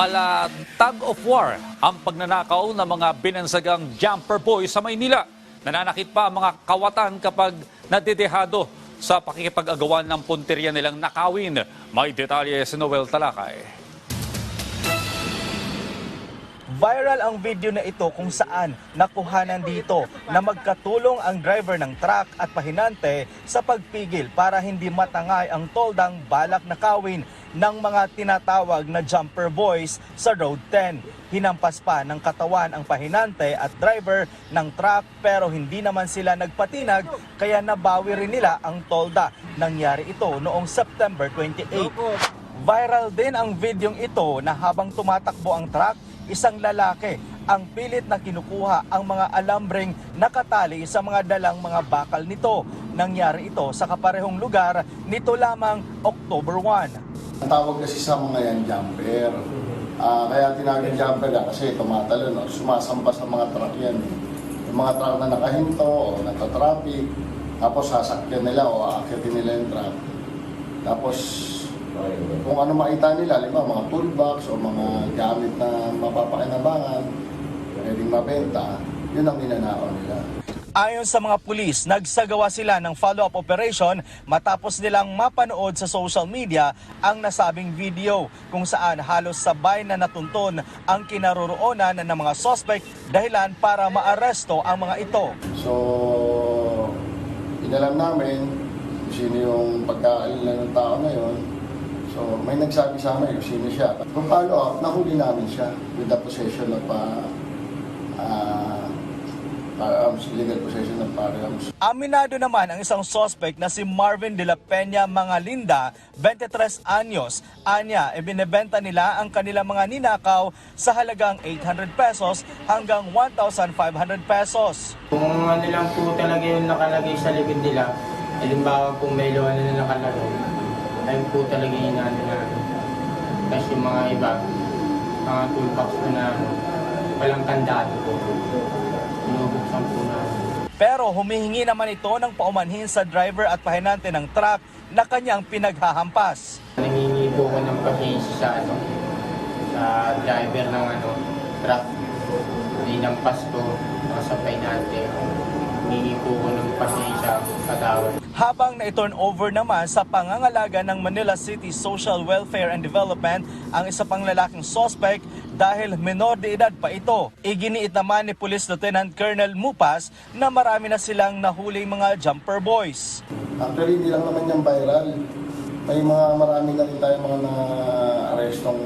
Mala tug of war ang pagnanakaw ng mga binansagang jumper boy sa Maynila. Nananakit pa ang mga kawatan kapag nadedehado sa pakikipag-agawan ng punteriya nilang nakawin. May detalye si Noel Talakay. Viral ang video na ito kung saan nakuhanan dito na magkatulong ang driver ng truck at pahinante sa pagpigil para hindi matangay ang toldang balak na kawin ng mga tinatawag na jumper boys sa Road 10. Hinampas pa ng katawan ang pahinante at driver ng truck pero hindi naman sila nagpatinag kaya nabawi rin nila ang tolda. Nangyari ito noong September 28. Viral din ang videong ito na habang tumatakbo ang truck, isang lalaki ang pilit na kinukuha ang mga alambreng nakatali sa mga dalang mga bakal nito. Nangyari ito sa kaparehong lugar nito lamang October 1. Ang tawag kasi sa mga yan jumper. Ah, kaya tinawag jumper na kasi tumatalo, no? sumasampa sa mga truck yan. Yung mga truck na nakahinto o natatraffic, tapos sasakyan nila o aakyatin nila yung truck. Tapos kung ano makita nila, lima, mga toolbox o mga gamit na mapapakinabangan, pwedeng mabenta, yun ang ninanakaw nila. Ayon sa mga pulis, nagsagawa sila ng follow-up operation matapos nilang mapanood sa social media ang nasabing video kung saan halos sabay na natunton ang kinaroroonan ng mga suspect dahilan para maaresto ang mga ito. So, inalam namin kung sino yung pagkaalala ng tao na yon. So, may nagsabi sa amin kung sino siya. Kung follow up, nahuli namin siya with the possession of uh, uh, firearms, illegal possession of firearms. Aminado naman ang isang suspect na si Marvin de la Peña Mangalinda, 23 anyos. Anya, ibinebenta nila ang kanilang mga ninakaw sa halagang 800 pesos hanggang 1,500 pesos. Kung ano lang po talaga yung nakalagay sa likod nila, halimbawa kung may lawan na nakalagay, ayun po talaga yung ano na. Yung mga iba, mga toolbox po na walang kandado po. Binubuksan po na. Pero humihingi naman ito ng paumanhin sa driver at pahinante ng truck na kanyang pinaghahampas. Nangingi po ko ng pasensya sa ano, sa driver ng ano, truck. Hindi ng pasto, sa painante. Hingi po ko ng pasensya sa tawad. Habang na-turn over naman sa pangangalaga ng Manila City Social Welfare and Development ang isa pang lalaking suspect dahil menor de edad pa ito. Iginiit naman ni Police Lieutenant Colonel Mupas na marami na silang nahuling mga jumper boys. Actually, hindi lang naman yung viral. May mga marami na rin tayo mga na-arrestong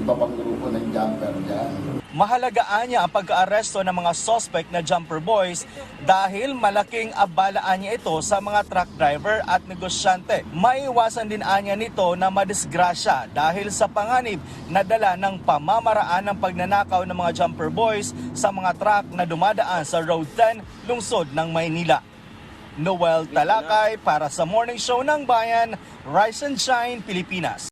iba pang grupo ng jumper dyan. Mahalagaan niya ang pagkaaresto ng mga suspect na jumper boys dahil malaking abalaan niya ito sa mga truck driver at negosyante. Maiwasan din anya nito na madisgrasya dahil sa panganib na dala ng pamamaraan ng pagnanakaw ng mga jumper boys sa mga truck na dumadaan sa Road 10, lungsod ng Maynila. Noel Talakay para sa Morning Show ng Bayan, Rise and Shine, Pilipinas.